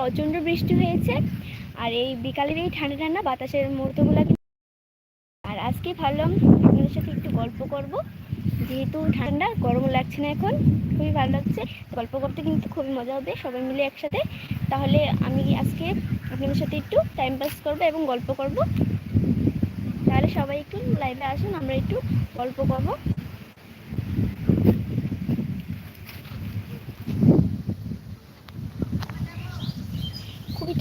প্রচণ্ড বৃষ্টি হয়েছে। আর এই বিকালের এই ঠান্ডা ঠান্ডা বাতাসের মুহূর্তগুলো আর আজকে ভাবলাম আপনাদের সাথে একটু গল্প করব। যেহেতু ঠান্ডা গরম লাগছে না এখন, খুবই ভালো লাগছে। গল্প করতে কিন্তু খুবই মজা হবে সবাই মিলে একসাথে। তাহলে আমি আজকে আপনাদের সাথে একটু টাইম পাস করব এবং গল্প করব। তাহলে সবাই একটু লাইভে আসুন, আমরা একটু গল্প করব।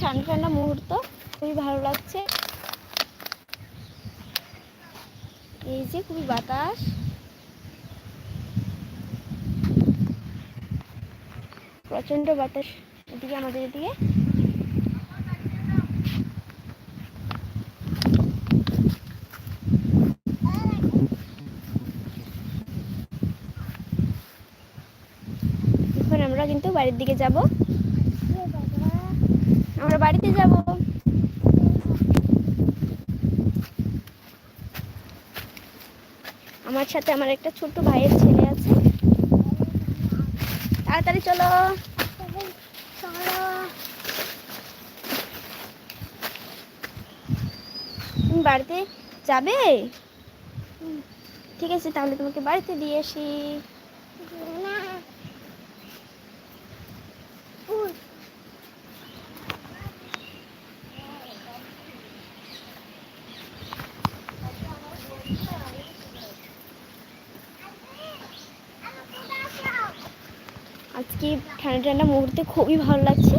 ঠান্ডা ঠান্ডা মুহূর্ত। খুবই ভালো লাগছে। এই যে খুবই বাতাস। প্রচণ্ড বাতাস এদিকে, আমাদের এদিকে। এখন আমরা কিন্তু বাড়ির দিকে যাব। আমরা বাড়িতে যাব। আমার সাথে আমার একটা ছোট্ট ভাইয়ের ছেলে আছে। তাড়াতাড়ি চলো। তুমি বাড়িতে যাবে? ঠিক আছে তাহলে তোমাকে বাড়িতে দিয়ে আসি আজকে ঠান্ডা ঠান্ডা মুহূর্তে খুবই ভালো লাগছে।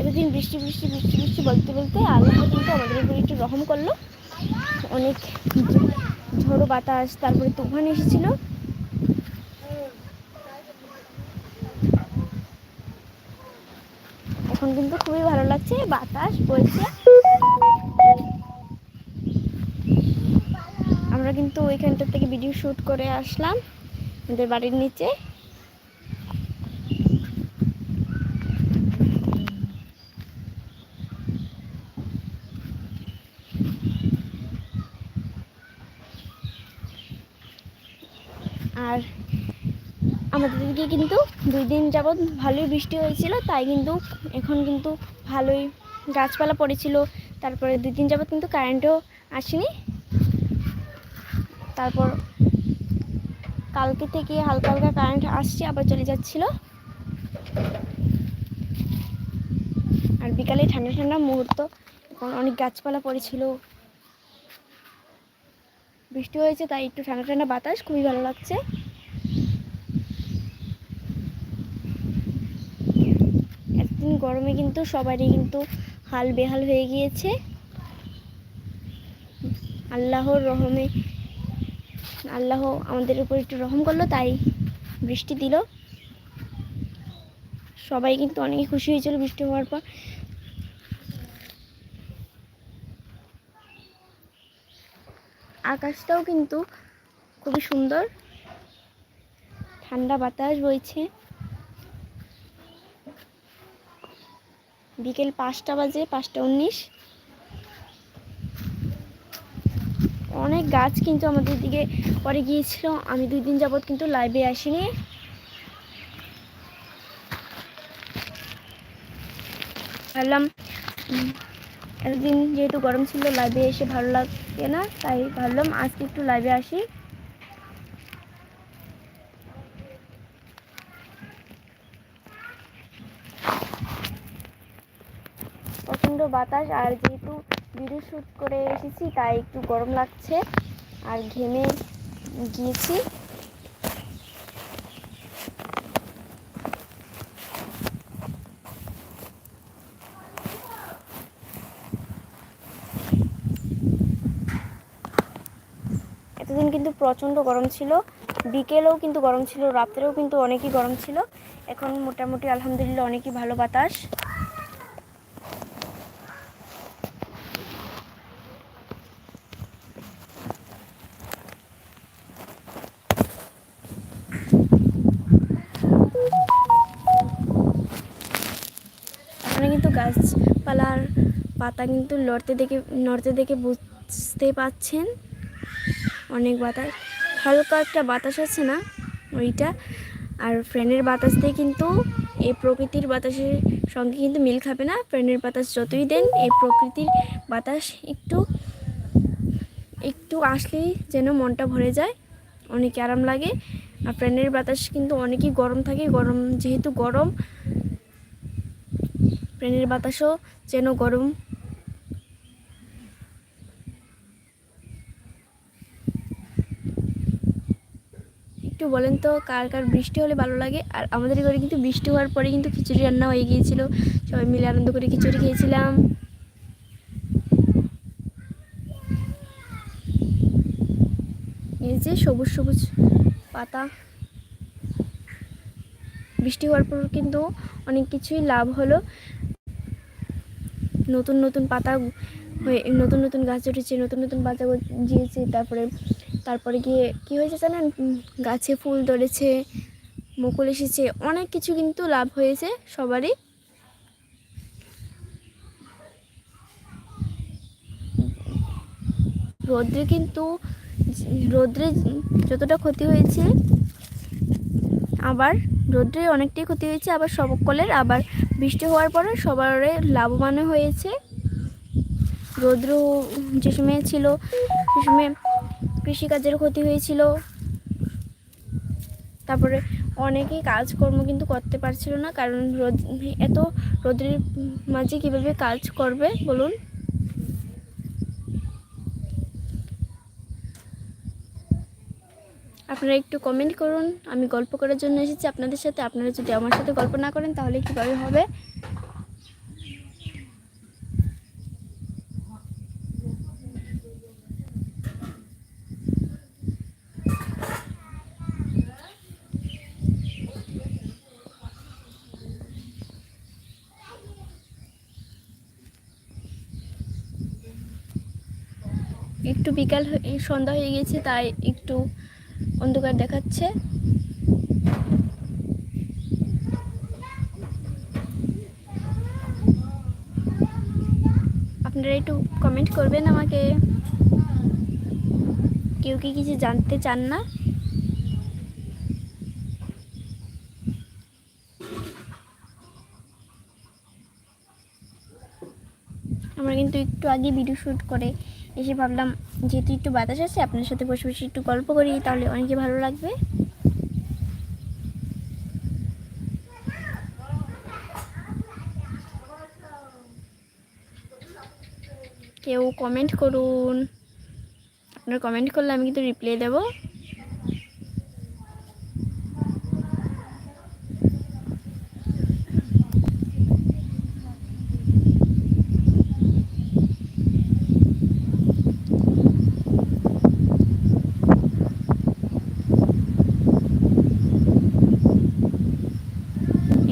এতদিন বৃষ্টি বৃষ্টি বৃষ্টি বৃষ্টি বলতে বলতে আল্লাহ কিন্তু আমাদের উপরে একটু রহম করল। অনেক ঝড়ো বাতাস, তারপরে তুফান এসেছিল। এখন কিন্তু খুবই ভালো লাগছে, বাতাস বইছে। আমরা কিন্তু ওইখানটার থেকে ভিডিও শ্যুট করে আসলাম, আমাদের বাড়ির নিচে আর আমাদের দিকে কিন্তু দুই দিন যাবৎ ভালোই বৃষ্টি হয়েছিল, তাই কিন্তু এখন কিন্তু ভালোই গাছপালা পড়েছিল। তারপরে দুই দিন যাবৎ কিন্তু কারেন্টও আসেনি। তারপর কালকে থেকে হালকা হালকা কারেন্ট আসছে, আবার চলে যাচ্ছিল। আর বিকালে ঠান্ডা ঠান্ডা মুহূর্ত, এখন অনেক গাছপালা পড়েছিল। বৃষ্টি হয়েছে, তাই একটু ঠান্ডা ঠান্ডা বাতাস, খুবই ভালো লাগছে। এতদিন গরমে কিন্তু সবারই কিন্তু হাল বেহাল হয়ে গিয়েছে। আল্লাহর রহমে, আল্লাহ আমাদের উপর একটু রহম করল, তাই বৃষ্টি দিল। সবাই কিন্তু অনেক খুশি হয়েছিল বৃষ্টি হওয়ার পর। আকাশটাও কিন্তু খুবই সুন্দর। ঠান্ডা বাতাস বইছে। বিকেল পাঁচটা বাজে, পাঁচটা উনিশ। অনেক গাছ কিন্তু আমাদের দিকে পরে গিয়েছিল। আমি দুই দিন যাবৎ কিন্তু লাইভে আসিনি। ভাবলাম এতদিন যেহেতু গরম ছিল লাইভে এসে ভালো লাগে না, তাই ভাবলাম আজকে একটু লাইভে আসি প্রচণ্ড বাতাস, আর যেহেতু ভিডিও শ্যুট করে এসেছি, তাই একটু গরম লাগছে। আর ঘেমে গিয়েছি। এতদিন কিন্তু প্রচণ্ড গরম ছিল। বিকেলেও কিন্তু গরম ছিল, রাত্রেও কিন্তু অনেকই গরম ছিল। এখন মোটামুটি আলহামদুলিল্লাহ অনেকই ভালো বাতাস এখানে কিন্তু গাছপালার পাতা কিন্তু লড়তে দেখে, নড়তে দেখে বুঝতে পাচ্ছেন? অনেক বাতাস। হালকা একটা বাতাস আছে না ওইটা? আর ফ্যানের বাতাস দিয়ে কিন্তু এই প্রকৃতির বাতাসের সঙ্গে কিন্তু মিল খাবে না। ফ্যানের বাতাস যতই দেন, এই প্রকৃতির বাতাস একটু একটু আসলেই যেন মনটা ভরে যায়। অনেক আরাম লাগে। আর ফ্যানের বাতাস কিন্তু অনেকই গরম থাকে। গরম, যেহেতু গরম, ফ্যানের বাতাসও যেন গরম একটু বলেন তো, কার কার বৃষ্টি হলে ভালো লাগে? আর আমাদের ঘরে কিন্তু বৃষ্টি হওয়ার পরে কিন্তু খিচুড়ি রান্না হয়ে গিয়েছিল। সবাই মিলে আনন্দ করে খিচুড়ি খেয়েছিলাম। এই যে সবুজ সবুজ পাতা। বৃষ্টি হওয়ার পর কিন্তু অনেক কিছুই লাভ হলো। নতুন নতুন পাতা হয়ে, নতুন নতুন গাছ উঠেছে, নতুন নতুন পাতা গজিয়েছে, তারপরে তারপরে গিয়ে কি হয়েছে জানেন? গাছে ফুল ধরেছে, মুকুল এসেছে, অনেক কিছু কিন্তু লাভ হয়েছে সবারই। রোদ্রে কিন্তু, রোদ্রে যতটা ক্ষতি হয়েছে, আবার রোদ্রে অনেকটাই ক্ষতি হয়েছে, আবার সকলের আবার বৃষ্টি হওয়ার পরে সবার লাভবানও হয়েছে। রৌদ্র যে সময় ছিল, সে সময় কৃষিকাজের ক্ষতি হয়েছিল। তারপরে অনেকেই কাজকর্ম কিন্তু করতে পারছিল না, কারণ রোদ, এত রোদের মাঝে কীভাবে কাজ করবে, বলুন? আপনারা একটু কমেন্ট করুন, আমি গল্প করার জন্য এসেছি, আপনাদের সাথে, আপনারা যদি আমার সাথে গল্প না করেন তাহলে কীভাবে হবে? একটু বিকাল সন্ধ্যা হয়ে গেছে তাই একটু অন্ধকার দেখাচ্ছে। আপনারা একটু কমেন্ট করবেন আমাকে। কেউ কি কিছু জানতে চান না? আমরা কিন্তু একটু আগে ভিডিও শ্যুট করে এসে ভাবলাম, যেহেতু একটু বাতাস আছে, আপনার সাথে বসে বসে একটু গল্প করি, তাহলে অনেকে ভালো লাগবে। কেউ কমেন্ট করুন। আপনার কমেন্ট করলে আমি কিন্তু রিপ্লাই দেবো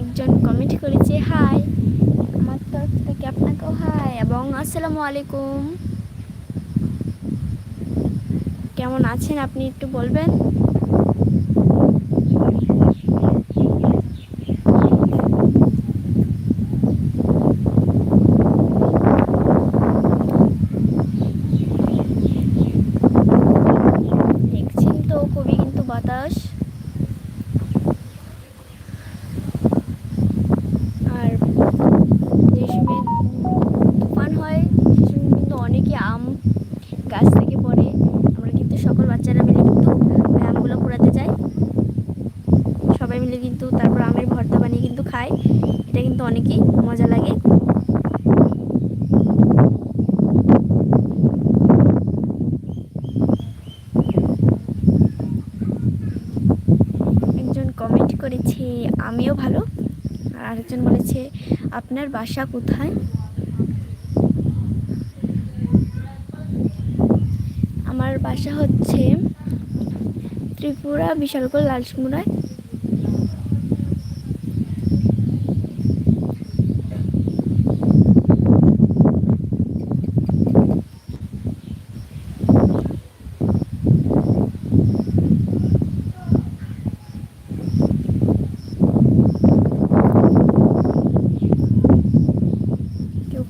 একজন কমেন্ট করেছে হাই আমার তরফ থেকে আপনাকেও হাই এবং আসসালামু আলাইকুম। কেমন আছেন আপনি একটু বলবেন দেখছেন তো খুবই কিন্তু বাতাস আর যে সময় তুফান হয় সে সময় কিন্তু অনেকে আম গাছ থেকে পড়ে আমরা কিন্তু সকল বাচ্চারা মিলে কিন্তু ওই আমগুলো কুড়াতে যাই সবাই মিলে কিন্তু তারপর আমের ভর্তা বানিয়ে কিন্তু খাই এটা কিন্তু অনেকই মজা লাগে একজন কমেন্ট করেছে আমিও ভালো আর আরেকজন বলেছে আপনার বাসা কোথায়? আমার বাসা হচ্ছে ত্রিপুরা বিশালগড় লালসমুড়ায় কেউ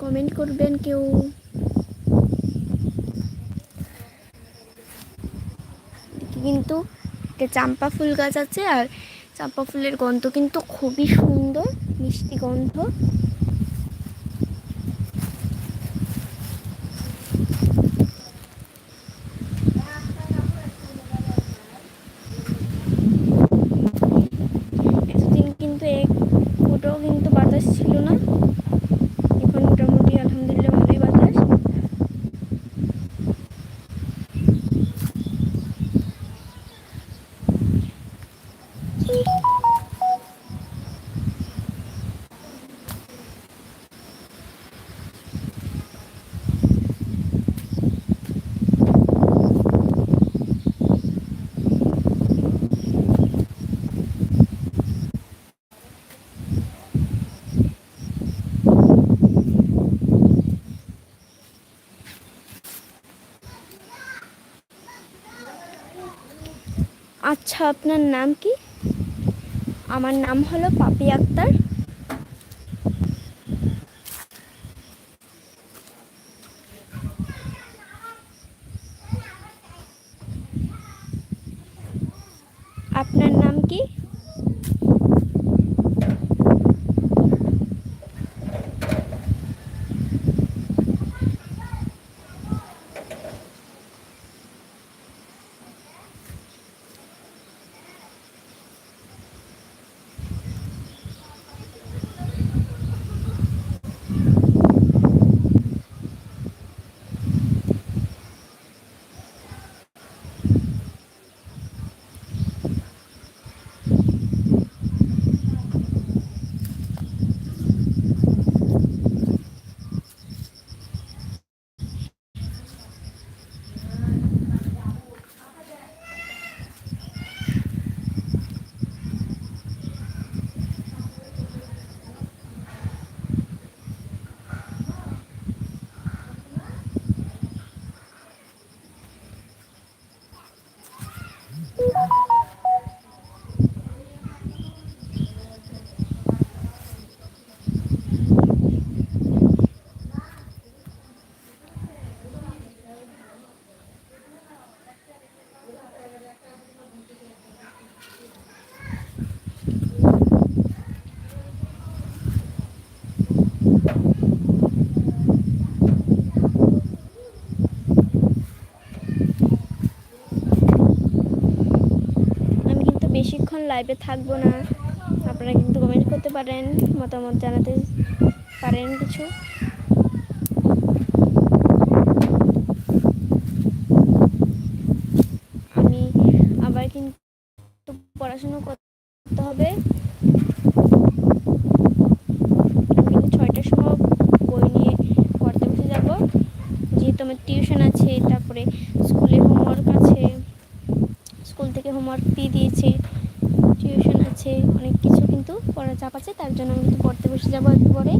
কমেন্ট করুন করবেন কেউ? কিন্তু একটা চাম্পা ফুল গাছ আছে আর চাম্পা ফুলের গন্ধ কিন্তু খুবই সুন্দর, মিষ্টি গন্ধ এতদিন কিন্তু এক ফুটও কিন্তু বাতাস ছিল না এখন মোটামুটি আলহামদুলিল্লাহ ভালোই বাতাস আচ্ছা আপনার নাম কি? আমার নাম হলো পাপি আক্তার আপনার নাম কি আমি কিন্তু বেশিক্ষণ লাইভে থাকব না। আপনারা কিন্তু কমেন্ট করতে পারেন, মতামত জানাতে পারেন কিছু। আমি আবার কিন্তু পড়াশুনো করতে হবে আমি কিন্তু ছয়টার সময় বই নিয়ে পড়তে বসে যাব যেহেতু আমার টিউশন আছে তারপরে স্কুলে হোমওয়ার্ক আছে স্কুল থেকে হোমওয়ার্ক দিয়ে দিয়েছে টিউশন আছে অনেক কিছু কিন্তু পড়ার চাপ আছে তার জন্য আমি কিন্তু পড়তে বসে যাব একটু পরে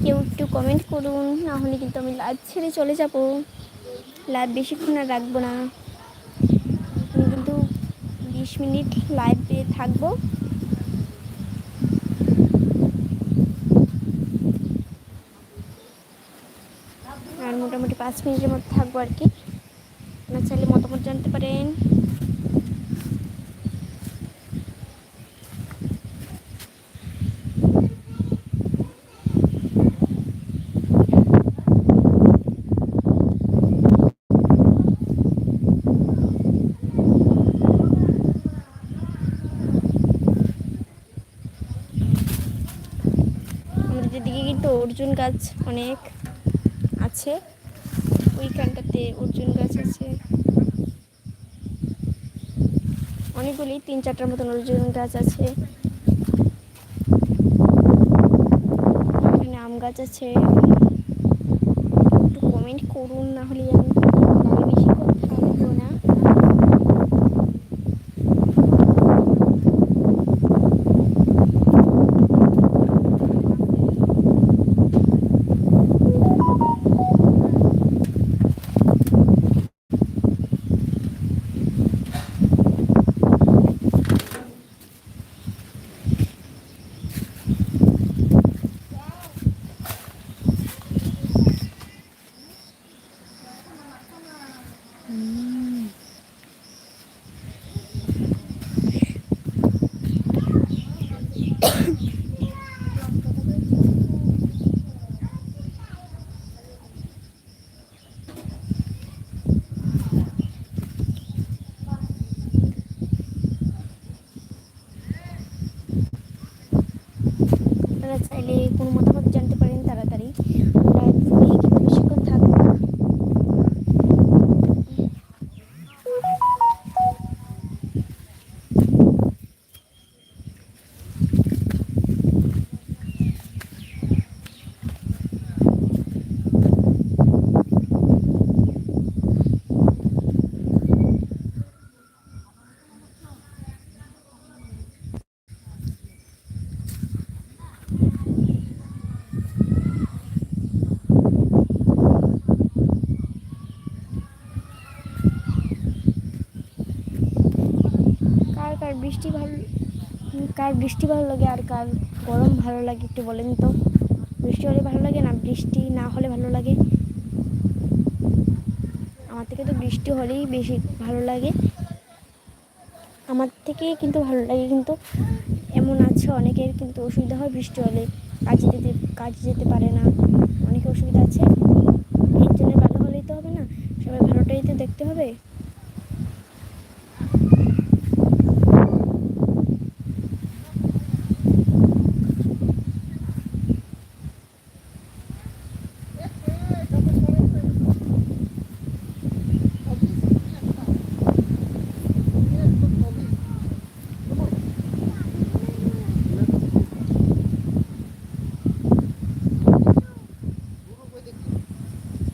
কেউ একটু কমেন্ট করুন না হলে কিন্তু আমি লাইভ ছেড়ে চলে যাব। লাইভ বেশিক্ষণ আর রাখব না। আমি কিন্তু বিশ মিনিট লাইভে থাকব। আর মোটামুটি পাঁচ মিনিটের মধ্যে থাকব আর কি। আপনার চাইলে মতামত জানতে পারেন আমাদের দিকে কিন্তু অর্জুন গাছ অনেক আছে। ওইখানটাতে অর্জুন গাছ আছে। অনেকগুলি, তিন চারটার মতন অর্জুন গাছ আছে। এখানে আম গাছ আছে। একটু কমেন্ট করুন না হলে আমি বেশি কথা বলব না চাইলে কোনো মতামত জানতে পারেন তাড়াতাড়ি লাইভ নিয়ে কিন্তু বেশিক্ষণ থাকব না কার কার বৃষ্টি ভালো কার বৃষ্টি ভালো লাগে আর কার গরম ভালো লাগে একটু বলেন তো। বৃষ্টি হলে ভালো লাগে না? বৃষ্টি না হলে ভালো লাগে? আমার থেকে তো বৃষ্টি হলেই বেশি ভালো লাগে। আমার থেকে কিন্তু ভালো লাগে কিন্তু এমন আছে, অনেকের কিন্তু অসুবিধা হয় বৃষ্টি হলে। কাজে যেতে কাজে যেতে পারে না। অনেকের অসুবিধা আছে। এর জন্য ভালো হলেই তো হবে না, সবাই ভালোটাই তো দেখতে হবে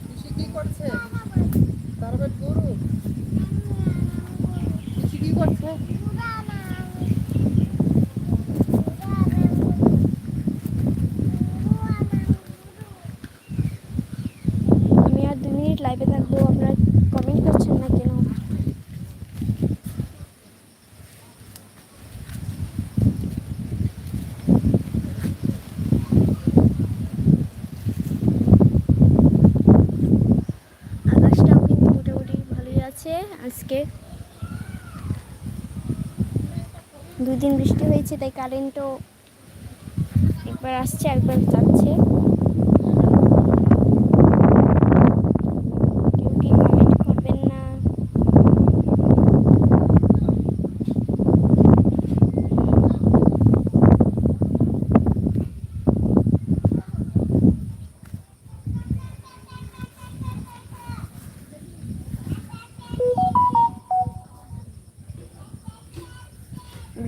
পিসি কি করছে তার পেট গরু পিসি কি করছে আমি আর দু মিনিট লাইভে থাকব আপনারা কমেন্ট করছেন না কেন আকাশটাও কিন্তু মোটামুটি ভালোই আছে আজকে দুই দিন বৃষ্টি হয়েছে তাই কারেন্টও একবার আসছে একবার যাচ্ছে কেউ কি কমেন্ট করবেন না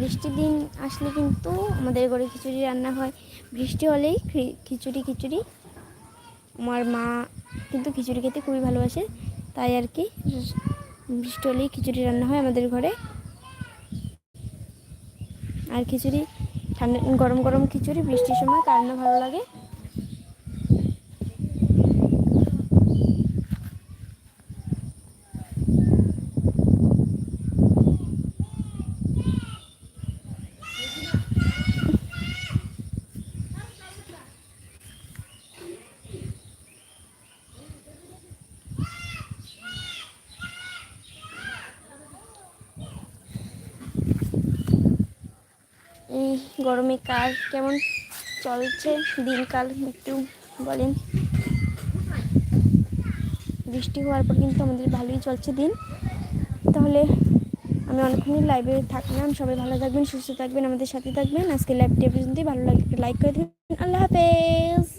বৃষ্টির দিন আসলে কিন্তু আমাদের ঘরে খিচুড়ি রান্না হয়। বৃষ্টি হলেই খিচুড়ি খিচুড়ি। আমার মা কিন্তু খিচুড়ি খেতে খুবই ভালোবাসে, তাই আর কি বৃষ্টি হলেই খিচুড়ি রান্না হয় আমাদের ঘরে। আর খিচুড়ি, ঠান্ডা, গরম গরম খিচুড়ি বৃষ্টির সময় কার ভালো লাগে এই গরমে কার কেমন চলছে? দিনকাল একটু বলেন। বৃষ্টি হওয়ার পর কিন্তু আমাদের ভালোই চলছে দিন। তাহলে আমি অনেকক্ষণই লাইভে থাকলাম। সবাই ভালো থাকবেন, সুস্থ থাকবেন, আমাদের সাথে থাকবেন। আজকে লাইভটি পর্যন্তই। ভালো লাগে লাইক করে দেবেন। আল্লাহ হাফেজ।